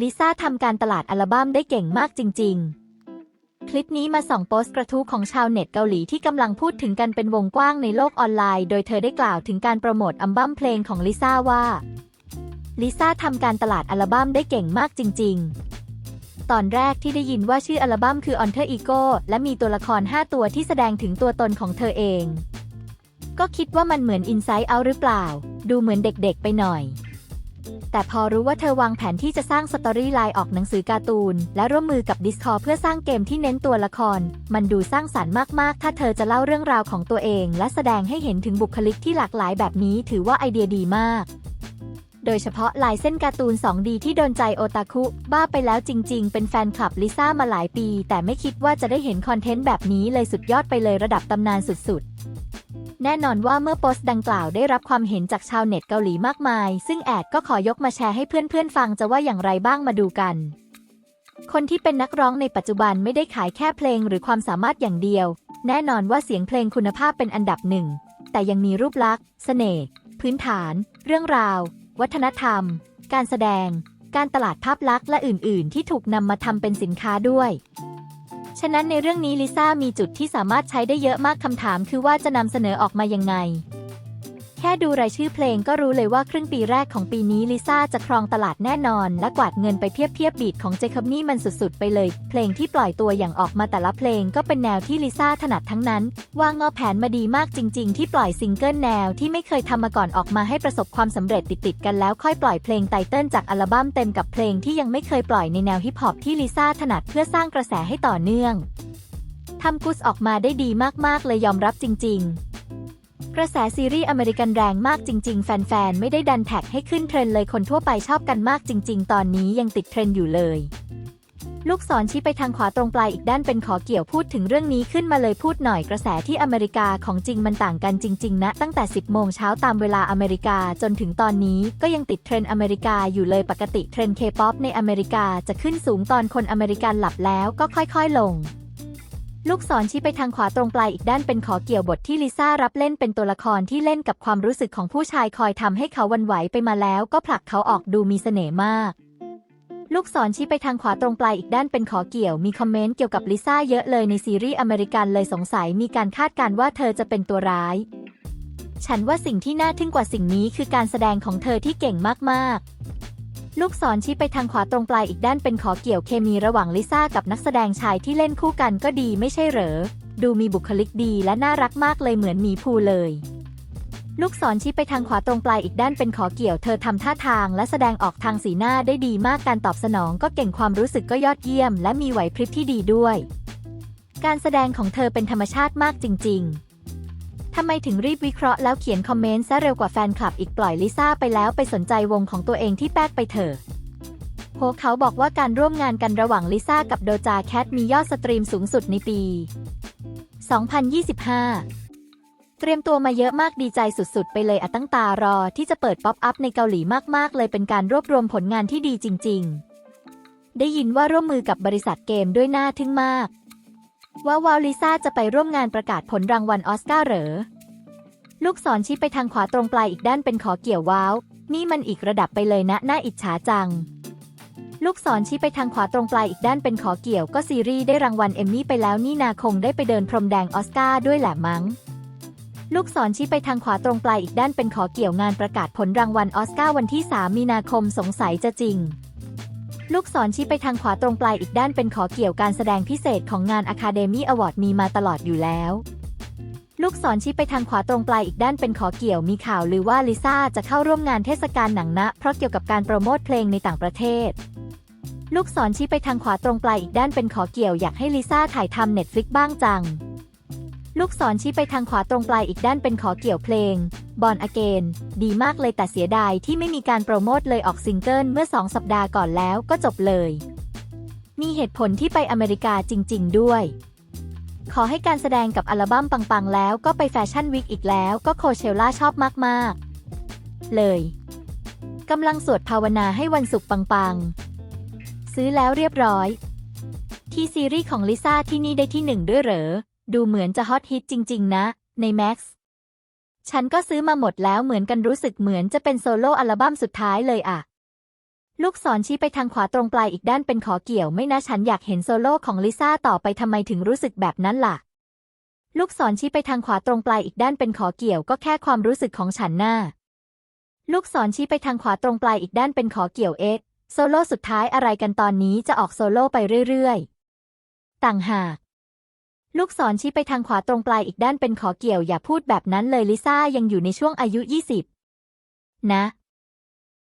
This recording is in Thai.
ลิซ่าทำการตลาดอัลบั้มได้เก่งมากจริง ๆ คลิปนี้มาส่องโพสต์กระทู้ของชาวเน็ตเกาหลีที่กำลังพูดถึงกันเป็นวงกว้างในโลกออนไลน์ โดยเธอได้กล่าวถึงการโปรโมทอัลบั้มเพลงของลิซ่าว่า ลิซ่าทำการตลาดอัลบั้มได้เก่งมากจริง ๆ ตอนแรกที่ได้ยินว่าชื่ออัลบั้มคือ On Her Ego และมีตัวละคร 5 ตัวที่แสดงถึงตัวตนของเธอเอง ก็คิดว่ามันเหมือน Inside Out หรือเปล่า ดูเหมือนเด็กๆ ไปหน่อย แต่พอรู้ว่าเธอวางแผนที่จะสร้างสตอรี่ไลน์ออกหนังสือการ์ตูน และร่วมมือกับ Discord เพื่อสร้างเกมที่เน้นตัวละคร มันดูสร้างสรรค์มากๆ ถ้าเธอจะเล่าเรื่องราวของตัวเอง และแสดงให้เห็นถึงบุคลิกที่หลากหลายแบบนี้ถือว่าไอเดียดีมาก โดยเฉพาะลายเส้นการ์ตูน 2D ที่โดนใจโอตาคุ บ้าไปแล้วจริง ๆ เป็นแฟนคลับลิซ่ามาหลายปี แต่ไม่คิดว่าจะได้เห็นคอนเทนต์แบบนี้เลยสุดยอดไปเลยระดับตำนานสุดๆ แน่นอนว่าเมื่อโพสต์ดังกล่าวได้รับความเห็นจากชาวเน็ตเกาหลีมากมาย ซึ่งแอดก็ขอยกมาแชร์ให้เพื่อนๆฟังจะว่าอย่างไรบ้างมาดูกัน คนที่เป็นนักร้องในปัจจุบันไม่ได้ขายแค่เพลงหรือความสามารถอย่างเดียว แน่นอนว่าเสียงเพลงคุณภาพเป็นอันดับหนึ่ง แต่ยังมีรูปลักษณ์ เสน่ห์ พื้นฐาน เรื่องราว วัฒนธรรม การแสดง การตลาดภาพลักษณ์และอื่น ๆ ที่ถูกนำมาทำเป็นสินค้าด้วย ฉะนั้นในเรื่องนี้ลิซ่ามีจุดที่สามารถใช้ได้เยอะมากคำถามคือว่าจะนำเสนอออกมายังไง แค่ดูรายชื่อเพลงก็รู้เลยว่าครึ่งปีแรกของปีนี้ลิซ่าจะครองตลาดแน่นอน และกวาดเงินไปเพียบเทียบบีดของเจคอบนี่มันสุดๆ ไปเลย เพลงที่ปล่อยตัวอย่างออกมาแต่ละเพลงก็เป็นแนวที่ลิซ่าถนัดทั้งนั้น ว่างอแผนมาดีมากจริง ๆ ที่ปล่อยซิงเกิลแนวที่ไม่เคยทำมาก่อนออกมาให้ประสบความสำเร็จติดๆกันแล้วค่อยปล่อยเพลงไตเติ้ลจากอัลบั้มเต็มกับเพลงที่ยังไม่เคยปล่อยในแนวฮิปฮอปที่ลิซ่าถนัดเพื่อสร้างกระแสให้ต่อเนื่องทำกุสออกมาได้ดีมากๆเลยยอมรับจริง ๆ กระแสซีรีส์อเมริกันแรงมากจริง ๆ แฟน ๆ ไม่ได้ดันแท็กให้ขึ้นเทรนเลยคนทั่วไปชอบกันมากจริง ๆ ตอนนี้ยังติดเทรนอยู่เลย ลูกศรชี้ไปทางขวาตรงปลายอีกด้านเป็นขอเกี่ยวพูดถึงเรื่องนี้ขึ้นมาเลยพูดหน่อยกระแสที่อเมริกาของจริงมันต่างกันจริง ๆ นะ ตั้งแต่ 10 โมงเช้าตามเวลาอเมริกาจนถึงตอนนี้ก็ยังติดเทรนอเมริกาอยู่เลยปกติเทรนเคป๊อปในอเมริกาจะขึ้นสูงตอนคนอเมริกันหลับแล้วก็ค่อย ๆ ลง ลูกศรชี้ไปทางขวาตรงปลายอีกด้านเป็นขอเกี่ยวบทที่ลิซ่ารับเล่นเป็นตัวละครที่เล่นกับความรู้สึกของผู้ชายคอยทำให้เขาวันไหวไปมาแล้วก็ผลักเขาออกดูมีเสน่ห์มาก ลูกศรชี้ไปทางขวาตรงปลายอีกด้านเป็นขอเกี่ยวมีคอมเมนต์เกี่ยวกับลิซ่าเยอะเลยในซีรีส์อเมริกันเลยสงสัยมีการคาดการ์ว่าเธอจะเป็นตัวร้าย ฉันว่าสิ่งที่น่าทึ่งกว่าสิ่งนี้คือการแสดงของเธอที่เก่งมากๆ ลูกศรชี้ไปทางขวาตรงปลายอีกด้านเป็นขอเกี่ยวเคมีระหว่างลิซ่ากับนักแสดงชายที่เล่นคู่กันก็ดีไม่ใช่เหรอ ดูมีบุคลิกดีและน่ารักมากเลยเหมือนหมีภูเลย ลูกศรชี้ไปทางขวาตรงปลายอีกด้านเป็นขอเกี่ยวเธอทำท่าทางและแสดงออกทางสีหน้าได้ดีมากการตอบสนองก็เก่งความรู้สึกก็ยอดเยี่ยม และมีไหวพริบที่ดีด้วย การแสดงของเธอเป็นธรรมชาติมากจริง ๆ ทำไมถึงรีบวิเคราะห์แล้วเขียนคอมเมนต์ซะเร็วกว่าแฟนคลับอีกปล่อยลิซ่าไปแล้วไปสนใจวงของตัวเองที่แป๊กไปเถอะโฮเขาบอกว่าการร่วมงานกันระหว่างลิซ่ากับโดจาแคทมียอดสตรีมสูงสุดในปี 2025 เตรียมตัวมาเยอะมากดีใจสุดๆ ไปเลยอะตั้งตารอที่จะเปิดป๊อปอัพในเกาหลีมากๆ เลยเป็นการรวบรวมผลงานที่ดีจริง ๆ ได้ยินว่าร่วมมือกับบริษัทเกมด้วยหน้าทึ่งมาก ว่าวาวลิซ่าจะไปร่วมงานประกาศผลรางวัลออสการ์เหรอ ลูกศรชี้ไปทางขวาตรงปลายอีกด้านเป็นขอเกี่ยวว้าว นี่มันอีกระดับไปเลยนะ น่าอิจฉาจัง ลูกศรชี้ไปทางขวาตรงปลายอีกด้านเป็นขอเกี่ยวก็ซีรีส์ได้รางวัลเอมมี่ไปแล้วนี่นาคงได้ไปเดินพรมแดงออสการ์ด้วยแหละมั้ง ลูกศรชี้ไปทางขวาตรงปลายอีกด้านเป็นขอเกี่ยวงานประกาศผลรางวัลออสการ์วันที่ 3 มีนาคมสงสัยจะจริง ลูกศรชี้ไปทางขวาตรงปลายอีกด้านเป็นขอเกี่ยวการแสดงพิเศษของงาน Academy Award มีมาตลอดอยู่แล้ว ลูกศรชี้ไปทางขวาตรงปลายอีกด้านเป็นขอเกี่ยวมีข่าวลือว่าลิซ่าจะเข้าร่วมงานเทศกาลหนังนะ เพราะเกี่ยวกับการโปรโมทเพลงในต่างประเทศ ลูกศรชี้ไปทางขวาตรงปลายอีกด้านเป็นขอเกี่ยวอยากให้ลิซ่าถ่ายทำเน็ตฟลิกบ้างจัง ลูกศรชี้ไปทางขวาตรงปลายอีกด้านเป็นขอเกี่ยวเพลงบอลอเกนดีมากเลยแต่เสียดายที่ไม่มีการโปรโมทเลยออกซิงเกิลเมื่อสองสัปดาห์ก่อนแล้วก็จบเลย มีเหตุผลที่ไปอเมริกาจริง ๆ ด้วย ขอให้การแสดงกับอัลบั้มปัง ๆ แล้วก็ไปแฟชั่นวีคอีกแล้วก็โคเชลล่าชอบมาก ๆ เลยกำลังสวดภาวนาให้วันศุกร์ปัง ๆ ซื้อแล้วเรียบร้อย ที่ซีรีส์ของลิซ่าที่นี่ได้ที่หนึ่งด้วยเหรอ ดูเหมือนจะฮอตฮิตจริง ๆ นะ ใน Max ฉันก็ซื้อมาหมดแล้วเหมือนกันรู้สึกเหมือนจะเป็นโซโล่อัลบั้มสุดท้ายเลยอะลูกศรชี้ไปทางขวาตรงปลายอีกด้านเป็นขอเกี่ยวไม่นะฉันอยากเห็นโซโล่ของลิซ่าต่อไปทำไมถึงรู้สึกแบบนั้นล่ะ ลูกศรชี้ไปทางขวาตรงปลายอีกด้านเป็นขอเกี่ยวก็แค่ความรู้สึกของฉันน่าลูกศรชี้ไปทางขวาตรงปลายอีกด้านเป็นขอเกี่ยวเอ็กโซโล่สุดท้ายอะไรกันตอนนี้จะออกโซโล่ไปเรื่อยๆ ต่างหาก ลูกศรชี้ไปทางขวาตรงปลายอีกด้านเป็นขอเกี่ยวอย่าพูดแบบนั้นเลยลิซ่ายังอยู่ในช่วงอายุ 20 นะ